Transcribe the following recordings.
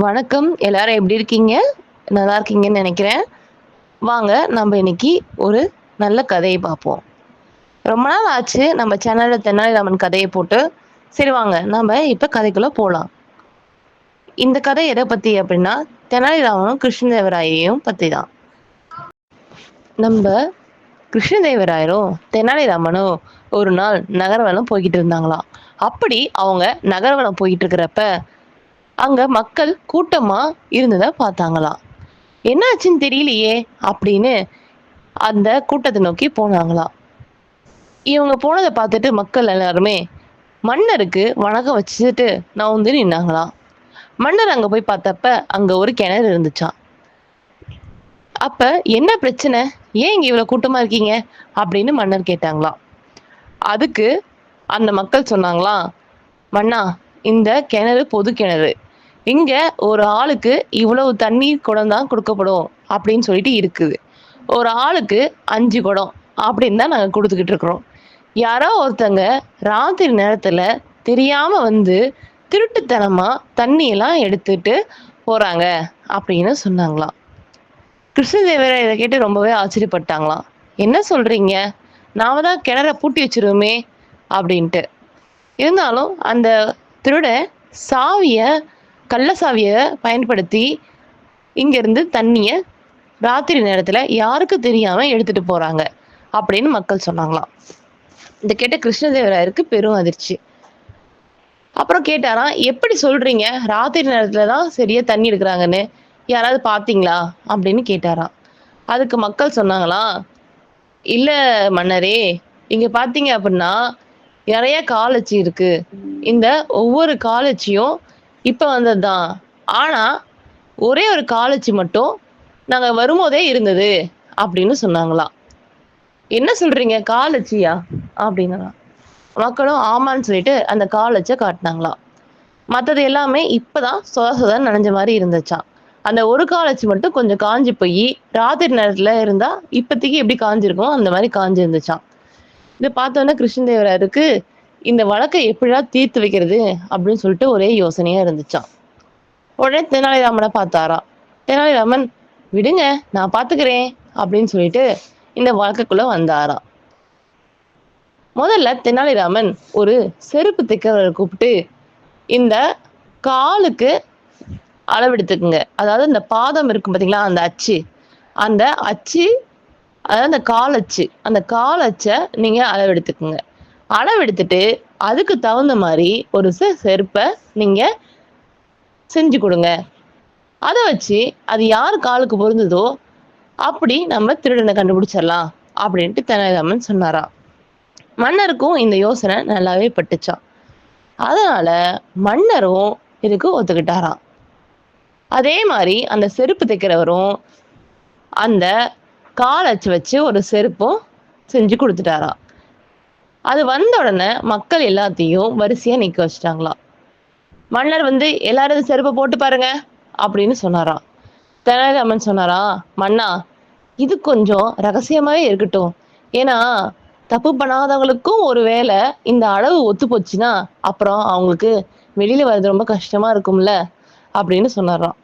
வணக்கம். எல்லாரும் எப்படி இருக்கீங்க? நல்லா இருக்கீங்கன்னு நினைக்கிறேன். வாங்க நம்ம இன்னைக்கு ஒரு நல்ல கதையை பார்ப்போம். ரொம்ப நாள் ஆச்சு நம்ம சேனலில் தென்னாலிராமன் கதையை போட்டு. சரி வாங்க நம்ம இப்போ கதைக்குள்ளே போகலாம் இந்த கதை எதை பற்றி அப்படின்னா தெனாலிராமனும் கிருஷ்ணதேவராயரையும் பற்றி தான் நம்ம கிருஷ்ணதேவராயரும் தெனாலிராமனும் ஒரு நாள் நகர்வலம் போய்கிட்டு இருந்தாங்களாம். அப்படி அவங்க நகர்வலம் போய்கிட்டு இருக்கிறப்ப அங்க மக்கள் கூட்டமா இருந்ததை பார்த்தாங்களாம். என்னாச்சுன்னு தெரியலையே அப்படின்னு அந்த கூட்டத்தை நோக்கி போனாங்களாம். இவங்க போனதை பார்த்துட்டு மக்கள் எல்லாருமே மன்னருக்கு வணக்கம் வச்சுட்டு நான் வந்து நின்னாங்களாம். மன்னர் அங்க போய் பார்த்தப்ப அங்க ஒரு கிணறு இருந்துச்சான் அப்ப என்ன பிரச்சனை? ஏன் இங்க இவ்வளவு கூட்டமா இருக்கீங்க? அப்படின்னு மன்னர் கேட்டாங்களாம். அதுக்கு அந்த மக்கள் சொன்னாங்களாம் மன்னா இந்த கிணறு பொது கிணறு. இங்க ஒரு ஆளுக்கு இவ்வளவு தண்ணீர் குடம் தான் கொடுக்கப்படும் அப்படின்னு சொல்லிட்டு இருக்குது. ஒரு ஆளுக்கு அஞ்சு குடம் அப்படின்னு தான் நாங்கள் கொடுத்துக்கிட்டு இருக்கிறோம். யாரோ ஒருத்தங்க ராத்திரி நேரத்துல தெரியாம வந்து திருட்டுத்தனமா தண்ணியெல்லாம் எடுத்துட்டு போறாங்க அப்படின்னு சொன்னாங்களாம். கிருஷ்ணதேவரை இதை கேட்டு ரொம்பவே ஆச்சரியப்பட்டாங்களாம். என்ன சொல்றீங்க? நாம தான் கிணற பூட்டி வச்சிருவோமே அப்படின்ட்டு. இருந்தாலும் அந்த திருட சாவிய கள்ள சாவியை பயன்படுத்தி இங்கிருந்து தண்ணியை ராத்திரி நேரத்தில் யாருக்கு தெரியாமல் எடுத்துகிட்டு போகிறாங்க அப்படின்னு மக்கள் சொன்னாங்களாம். இதை கேட்ட கிருஷ்ணதேவராயருக்கு பெரும் அதிர்ச்சி. அப்புறம் கேட்டாராம் எப்படி சொல்றீங்க? ராத்திரி நேரத்துல தான் சரியா தண்ணி எடுக்கிறாங்கன்னு. யாராவது பாத்தீங்களா அப்படின்னு கேட்டாராம். அதுக்கு மக்கள் சொன்னாங்களாம் இல்ல மன்னரே இங்க பாத்தீங்க அப்படின்னா நிறைய காலச்சி இருக்கு. இந்த ஒவ்வொரு காலச்சியும் இப்போ வந்ததுதான் ஆனால் ஒரே ஒரு காலேஜ் மட்டும் நாங்கள் வரும்போதே இருந்தது அப்படின்னு சொன்னாங்களாம் என்ன சொல்றீங்க காலேஜியா அப்படின்னா மக்களும் ஆமான்னு சொல்லிட்டு அந்த காலேஜை காட்டினாங்களாம் மற்றது எல்லாமே இப்போதான் சொத சொதன்னு நனைஞ்ச மாதிரி இருந்துச்சாம் அந்த ஒரு காலேஜ் மட்டும் கொஞ்சம் காஞ்சி போய் ராத்திரி நேரத்தில் இருந்தால் இப்போதைக்கு எப்படி காஞ்சிருக்கோ அந்த மாதிரி காஞ்சி இருந்துச்சான் இதை பார்த்தோன்னே கிருஷ்ணதேவராருக்கு இந்த வழக்கை எப்படிடா தீர்த்து வைக்கிறது அப்படின்னு சொல்லிட்டு ஒரே யோசனையா இருந்துச்சான் உடனே தெனாலிராமனை பார்த்தாரா. தெனாலிராமன் விடுங்க நான் பாத்துக்கிறேன் அப்படின்னு சொல்லிட்டு இந்த வழக்குக்குள்ள வந்தாராம் முதல்ல தெனாலிராமன் ஒரு செருப்பு திக்கவரை கூப்பிட்டு இந்த காலுக்கு அளவெடுத்துக்குங்க. அதாவது இந்த பாதம் இருக்கும் பார்த்தீங்களா அந்த அச்சு. அந்த அச்சு அதாவது அந்த கால் அச்சு அந்த கால் அச்சை நீங்க அளவெடுத்துக்குங்க. அளவெடுத்துட்டு அதுக்கு தகுந்த மாதிரி ஒரு செ- செருப்பை நீங்க செஞ்சு கொடுங்க. அதை வச்சு அது யார் காலுக்கு பொருந்ததோ அப்படி நம்ம திருடனை கண்டுபிடிச்சிடலாம் அப்படின்ட்டு தெனாலிராமன் சொன்னாராம். மன்னருக்கும் இந்த யோசனை நல்லாவே பட்டுச்சான் அதனால மன்னரும் இதுக்கு ஒத்துக்கிட்டாராம். அதே மாதிரி அந்த செருப்பு தைக்கிறவரும் அந்த காலச்சு வச்சு ஒரு செருப்பும் செஞ்சு கொடுத்துட்டாராம். அது வந்த உடனே மக்கள் எல்லாத்தையும் வரிசையா நிக்க வச்சிட்டாங்களாம். மன்னர் வந்து எல்லாரும் செருப்பை போட்டு பாருங்க அப்படின்னு சொன்னாராம். தெனாலிராமன் சொன்னாராம் மன்னா இது கொஞ்சம் ரகசியமாவே இருக்கட்டும். ஏன்னா தப்பு பண்ணாதவங்களுக்கும் ஒருவேளை இந்த அளவு ஒத்து போச்சுன்னா அப்புறம் அவங்களுக்கு வெளியில வர்றது ரொம்ப கஷ்டமா இருக்கும்ல அப்படின்னு சொன்னாராம்.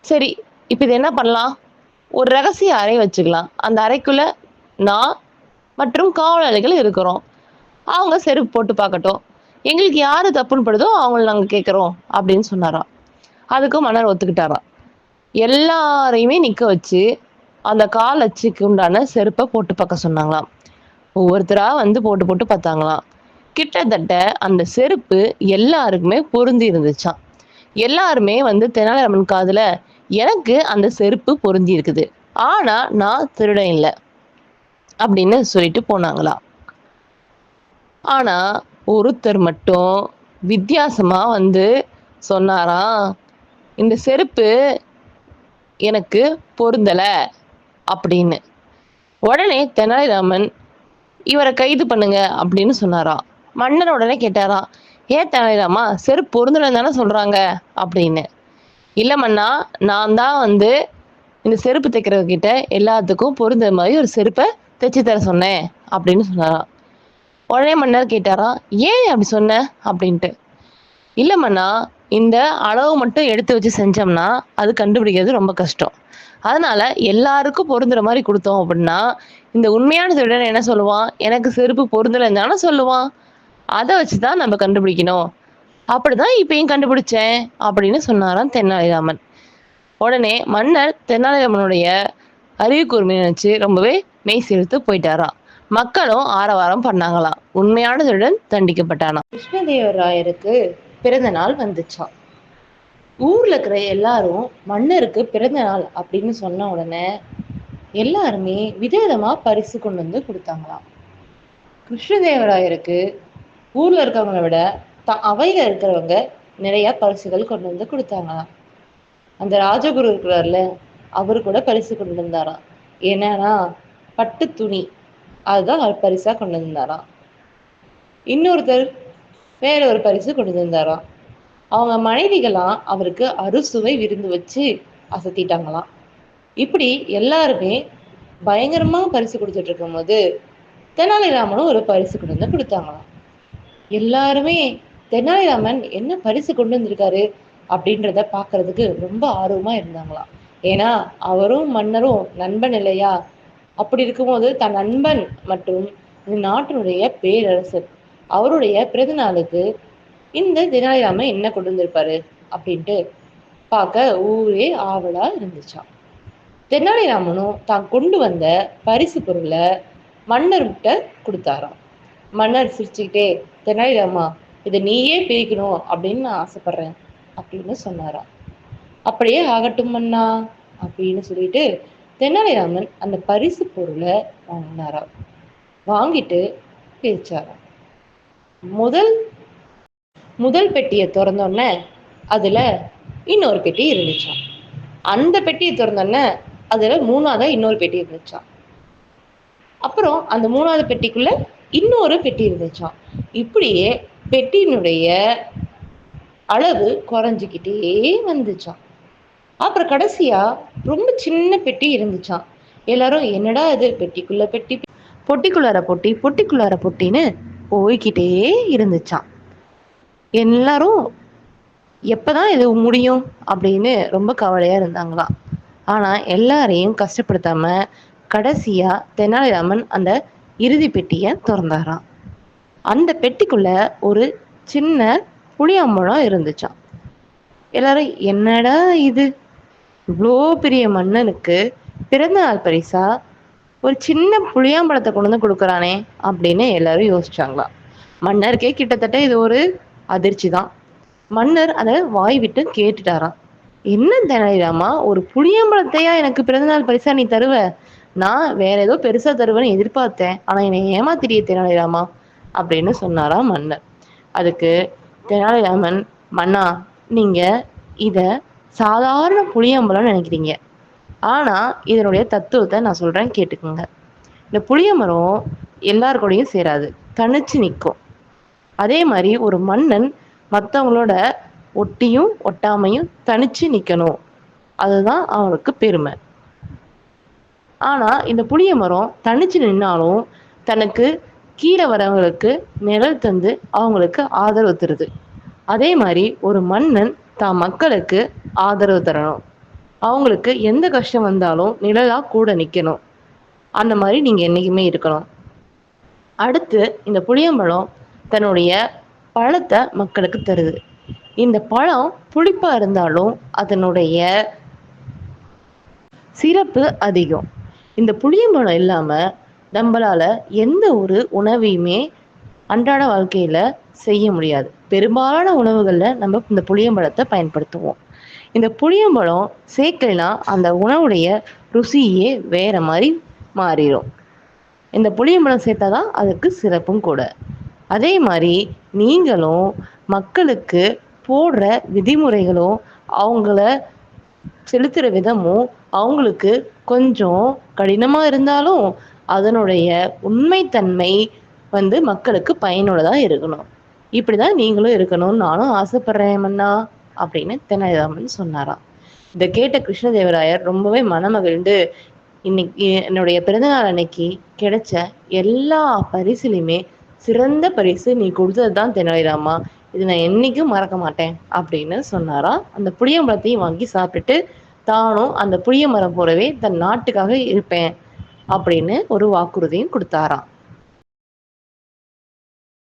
சரி இப்போ இது என்ன பண்ணலாம்? ஒரு ரகசிய அறை வச்சுக்கலாம். அந்த அறைக்குள்ள நான் மற்றும் காவலாளிகள் இருக்கிறோம். அவங்க செருப்பு போட்டு பார்க்கட்டும். எங்களுக்கு யாரு தப்புன்னு படுதோ அவங்கள நாங்கள் கேட்குறோம் அப்படின்னு சொன்னாராம். அதுக்கும் மன்னர் ஒத்துக்கிட்டாராம். எல்லாரையுமே நிற்க வச்சு அந்த கால் அச்சுக்கு உண்டான செருப்பை போட்டு பார்க்க சொன்னாங்களாம். ஒவ்வொருத்தராக வந்து போட்டு போட்டு பார்த்தாங்களாம். கிட்டத்தட்ட அந்த செருப்பு எல்லாருக்குமே பொருந்தி இருந்துச்சாம். எல்லாருமே வந்து தெனாலிராமன் காதுல எனக்கு அந்த செருப்பு பொருந்தி இருக்குது. ஆனா நான் திருடன் இல்லை. அப்படின்னு சொல்லிட்டு போனாங்களாம் ஆனா ஒருத்தர் மட்டும் வித்தியாசமா வந்து சொன்னாராம் இந்த செருப்பு எனக்கு பொருந்தல அப்படின்னு. உடனே தெனாலிராமன் இவரை கைது பண்ணுங்க அப்படின்னு சொன்னாராம் மன்னன் உடனே கேட்டாராம் ஏன் தெனாலிராமா செருப்பு பொருந்தலன்னு தானே சொல்றாங்க அப்படின்னு. இல்ல மன்னா நான் தான் வந்து இந்த செருப்பு தைக்கிறவங்க கிட்ட எல்லாத்துக்கும் பொருந்த மாதிரி ஒரு செருப்பை தைச்சு தர சொன்னேன் அப்படின்னு சொன்னாராம் உடனே மன்னர் கேட்டாராம் ஏன் அப்படி சொன்ன? அப்படின்ட்டு. இல்ல மன்னா இந்த அளவு மட்டும் எடுத்து வச்சு செஞ்சோம்னா அது கண்டுபிடிக்கிறது ரொம்ப கஷ்டம். அதனால எல்லாருக்கும் பொருந்துற மாதிரி கொடுத்தோம் அப்படின்னா இந்த உண்மையான திருடன் என்ன சொல்லுவான்? எனக்கு செருப்பு பொருந்தலைன்னு சொல்லுவான். அதை வச்சு தான் நம்ம கண்டுபிடிக்கணும். அப்படிதான் இப்பயும் கண்டுபிடிச்சேன் அப்படின்னு சொன்னாராம் தெனாலிராமன் உடனே மன்னர் தென்னாலிராமனுடைய அறிவு கூர்மையை நினைச்சு ரொம்பவே மெய் செலுத்து போயிட்டாராம் மக்களும் ஆரவாரம் பண்ணாங்களாம் உண்மையானதுடன் தண்டிக்கப்பட்டானாம் கிருஷ்ணதேவராயருக்கு பிறந்த நாள் வந்துச்சாம் ஊர்ல இருக்கிற எல்லாரும் மன்னருக்கு பிறந்த நாள் அப்படின்னு சொன்ன உடனே எல்லாருமே விதவிதமா பரிசு கொண்டு வந்து கொடுத்தாங்களாம் கிருஷ்ணதேவராயருக்கு ஊர்ல இருக்கவங்களை விட த அவையில இருக்கிறவங்க நிறைய பரிசுகள் கொண்டு வந்து கொடுத்தாங்களாம் அந்த ராஜகுரு இருக்கிறார்ல அவரு கூட பரிசு கொண்டு வந்தாராம் என்னன்னா பட்டு துணி. அதுதான் அவர் பரிசா கொண்டு வந்தாராம் இன்னொருத்தர் வேற ஒரு பரிசு கொண்டு வந்தாராம் அவங்க மனைவிகளாம் அவருக்கு அறுசுவை விருந்து வச்சு அசத்திட்டாங்களாம் இப்படி எல்லாருமே பயங்கரமா பரிசு கொடுத்துட்டு இருக்கும் போது தெனாலிராமனும் ஒரு பரிசு கொண்டு வந்து கொடுத்தாங்களாம். எல்லாருமே தெனாலிராமன் என்ன பரிசு கொண்டு வந்திருக்காரு அப்படின்றத பாக்குறதுக்கு ரொம்ப ஆர்வமா இருந்தாங்களாம். ஏன்னா அவரும் மன்னரும் நண்பன் இல்லையா? அப்படி இருக்கும்போது தன் நண்பன் மற்றும் இந்த நாட்டினுடைய பேரரசர் அவருடைய பிறந்த நாளுக்கு இந்த தெனாலிராமன் என்ன கொண்டு வந்திருப்பாரு அப்படின்ட்டு பார்க்க ஊரே ஆவலா இருந்துச்சாம். தெனாலிராமனும் தான் கொண்டு வந்த பரிசு பொருளை மன்னர்கிட்ட கொடுத்தாராம். மன்னர் சிரிச்சுக்கிட்டே தெனாலிராமா இதை நீயே பிரிக்கணும் அப்படின்னு நான் ஆசைப்படுறேன் அப்படின்னு சொன்னாராம். அப்படியே ஆகட்டும் மன்னா அப்படின்னு சொல்லிட்டு தெனாலிராமன் அந்த பரிசு பொருளை வாங்கினாராம். வாங்கிட்டு பிரிச்சாராம் முதல் முதல் பெட்டியை திறந்தோடனே அதுல இன்னொரு பெட்டி இருந்துச்சான் அந்த பெட்டியை திறந்தோடனே அதுல மூணாவதா இன்னொரு பெட்டி இருந்துச்சான் அப்புறம் அந்த மூணாவது பெட்டிக்குள்ள இன்னொரு பெட்டி இருந்துச்சான் இப்படியே பெட்டியினுடைய அளவு குறைஞ்சிக்கிட்டே வந்துச்சான் அப்புறம் கடைசியா ரொம்ப சின்ன பெட்டி இருந்துச்சான் எல்லாரும் என்னடா இது? பெட்டிக்குள்ள பெட்டி பொட்டிக்குள்ளார பொட்டி பொட்டிக்குள்ளார பொட்டின்னு போய்கிட்டே இருந்துச்சான் எல்லாரும் எப்பதான் இது முடியும் அப்படின்னு ரொம்ப கவலையா இருந்தாங்களாம். ஆனா எல்லாரையும் கஷ்டப்படுத்தாம கடைசியா தெனாலிராமன் அந்த இறுதி பெட்டியை திறந்தாராம். அந்த பெட்டிக்குள்ள ஒரு சின்ன புளியம்பழம் இருந்துச்சான் எல்லாரும் என்னடா இது? இவ்வளோ பெரிய மன்னனுக்கு பிறந்த நாள் பரிசா? ஒரு சின்ன புளியாம்பழத்தை கொண்டு வந்து கொடுக்குறானே அப்படின்னு எல்லாரும் யோசிச்சாங்களாம். மன்னருக்கே கிட்டத்தட்ட இது ஒரு அதிர்ச்சி தான் மன்னர் அதை வாய் விட்டு கேட்டுட்டாராம். என்ன தெனாலிராமா ஒரு புளியம்பழத்தையா எனக்கு பிறந்தநாள் பரிசா நீ தருவ? நான் வேற ஏதோ பெருசா தருவேன்னு எதிர்பார்த்தேன் ஆனா என்னை ஏமாத்திரிய தெனாலிராமா அப்படின்னு சொன்னாராம் மன்னர். அதுக்கு தெனாலிராமன் மன்னா நீங்க இத சாதாரண புளியம்பழம் நினைக்கிறீங்க. ஆனா இதனுடைய தத்துவத்தை நான் சொல்றேன் கேட்டுக்கோங்க. இந்த புளியமரம் எல்லாருக்கூடையும் எல்லார் கூடயும் சேராது. தனிச்சு நிற்கும் அதே மாதிரி ஒரு மன்னன் மற்றவங்களோட ஒட்டியும் ஒட்டாமையும் தனிச்சு நிற்கணும் அதுதான் அவனுக்கு பெருமை. ஆனா இந்த புளிய மரம் தனிச்சு நின்னாலும் தனக்கு கீழே வரவங்களுக்கு நிழல் தந்து அவங்களுக்கு ஆதரவு தருது. அதே மாதிரி ஒரு மன்னன் தான் மக்களுக்கு ஆதரவு தரணும். அவங்களுக்கு எந்த கஷ்டம் வந்தாலும் நிழலாக கூட நிற்கணும் அந்த மாதிரி நீங்கள் என்றைக்குமே இருக்கணும். அடுத்து இந்த புளியம்பழம் தன்னுடைய பழத்தை மக்களுக்கு தருது. இந்த பழம் புளிப்பாக இருந்தாலும் அதனுடைய சிறப்பு அதிகம். இந்த புளியம்பழம் இல்லாமல் நம்மளால எந்த ஒரு உணவையுமே அன்றாட வாழ்க்கையில செய்ய முடியாது. பெரும்பாலான உணவுகளில் நம்ம இந்த புளியம்பழத்தை பயன்படுத்துவோம். இந்த புளியம்பழம் சேர்க்கலைன்னா அந்த உணவுடைய ருசியே வேற மாதிரி மாறிடும் இந்த புளியம்பழம் சேர்த்தா தான் அதுக்கு சிறப்பும் கூட. அதே மாதிரி நீங்களும் மக்களுக்கு போடுற விதிமுறைகளும் அவங்கள செலுத்துகிற விதமும் அவங்களுக்கு கொஞ்சம் கடினமாக இருந்தாலும் அதனுடைய உண்மைத்தன்மை வந்து மக்களுக்கு பயனுள்ளதா இருக்கணும். இப்படிதான் நீங்களும் இருக்கணும்னு நானும் ஆசைப்படுறேன் மன்னா அப்படின்னு தெனாலிராமன் சொன்னாராம். இதை கேட்ட கிருஷ்ணதேவராயர் ரொம்பவே மனமகிழ்ந்து இன்னைக்கு என்னுடைய பிறந்தநாள் அன்னைக்கு கிடைச்ச எல்லா பரிசுலையுமே சிறந்த பரிசு நீ கொடுத்தது தான் தெனாலிராமா இது நான் என்னைக்கும் மறக்க மாட்டேன் அப்படின்னு சொன்னாராம். அந்த புளியமரத்தையும் வாங்கி சாப்பிட்டுட்டு தானும் அந்த புளிய மரம் போலவே தன் நாட்டுக்காக இருப்பேன் அப்படின்னு ஒரு வாக்குறுதியும் கொடுத்தாராம்.